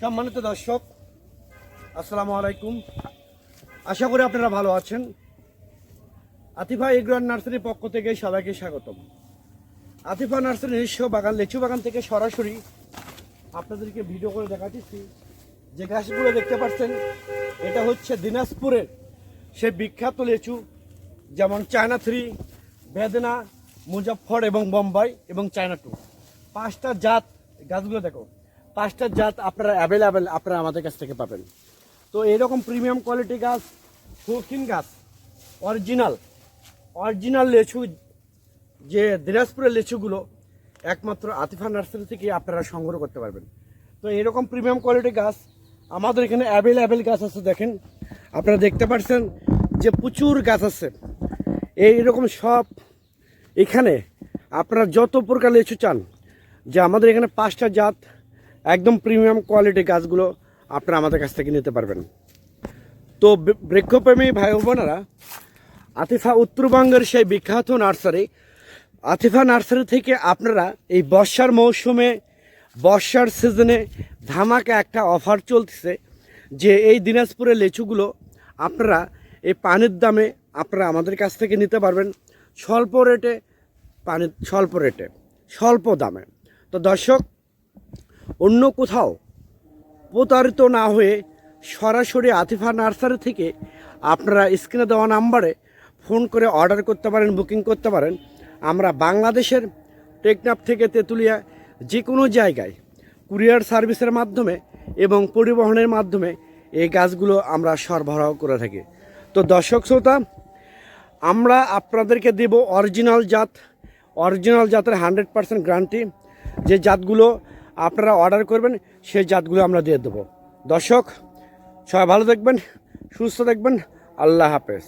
সম্মানিত দর্শক, আসসালামু আলাইকুম। আশা করি আপনারা ভালো আছেন। আতিফা এগ্রান নার্সারির পক্ষ থেকে সবাইকে স্বাগতম। আতিফা নার্সারি নিজস্ব বাগান, লেচু বাগান থেকে সরাসরি আপনাদেরকে ভিডিও করে দেখাচ্ছি। যে গাছগুলো দেখতে পাচ্ছেন, এটা হচ্ছে দিনাজপুরের সে বিখ্যাত লেচু, যেমন চায়না থ্রি, বেদনা, মুজফ্ফর এবং বোম্বাই এবং চায়না টু। পাঁচটা জাত গাছগুলো দেখো। পাঁচটা জাত আপনারা অ্যাভেলেবেল আপনারা আমাদের কাছ থেকে পাবেন। তো এরকম প্রিমিয়াম কোয়ালিটি গাছ শৌখিন গাছ অরিজিনাল অরিজিনাল লেচু, যে দিনাজপুরের লেচুগুলো, একমাত্র আতিফা নার্সারি থেকে আপনারা সংগ্রহ করতে পারবেন। তো এরকম প্রিমিয়াম কোয়ালিটি গাছ, আমাদের এখানে অ্যাভেলেবেল গাছ আছে দেখেন। আপনারা দেখতে পাচ্ছেন যে প্রচুর গাছ আছে। এই এইরকম সব এখানে আপনারা যত প্রকার লেচু চান, যে আমাদের এখানে পাঁচটা জাত একদম প্রিমিয়াম কোয়ালিটি গাছগুলো আপনারা আমাদের কাছ থেকে নিতে পারবেন। তো বৃক্ষপ্রেমী ভাই বোনেরা, আতিফা উত্তরবঙ্গের সেই বিখ্যাত নার্সারি, আতিফা নার্সারি থেকে আপনারা এই বর্ষার মৌসুমে, বর্ষার সিজনে ধামাকা একটা অফার চলতেছে যে এই দিনাজপুরের লিচুগুলো আপনারা এই পানির দামে আপনারা আমাদের কাছ থেকে নিতে পারবেন স্বল্প রেটে পানি স্বল্প রেটে, স্বল্প দামে। তো দর্শক অন্য কোথাও প্রতারিত না হয়ে সরাসরি আতিফা নার্সারি থেকে আপনারা স্ক্রিনে দেওয়া নাম্বারে ফোন করে অর্ডার করতে পারেন, বুকিং করতে পারেন। আমরা বাংলাদেশের টেকনাফ থেকে তেঁতুলিয়া যে কোনো জায়গায় কুরিয়ার সার্ভিসের মাধ্যমে এবং পরিবহনের মাধ্যমে এই গাছগুলো আমরা সরবরাহ করে থাকি। তো দর্শক শ্রোতা, আমরা আপনাদেরকে দেব অরিজিনাল জাত। অরিজিনাল জাতের হান্ড্রেড পার্সেন্ট গ্যারান্টি যে জাতগুলো আপনারা অর্ডার করবেন, সেই জাতগুলো আমরা দিয়ে দেবো। দর্শক, সবাই ভালো দেখবেন সুস্থ দেখবেন আল্লাহ হাফেজ।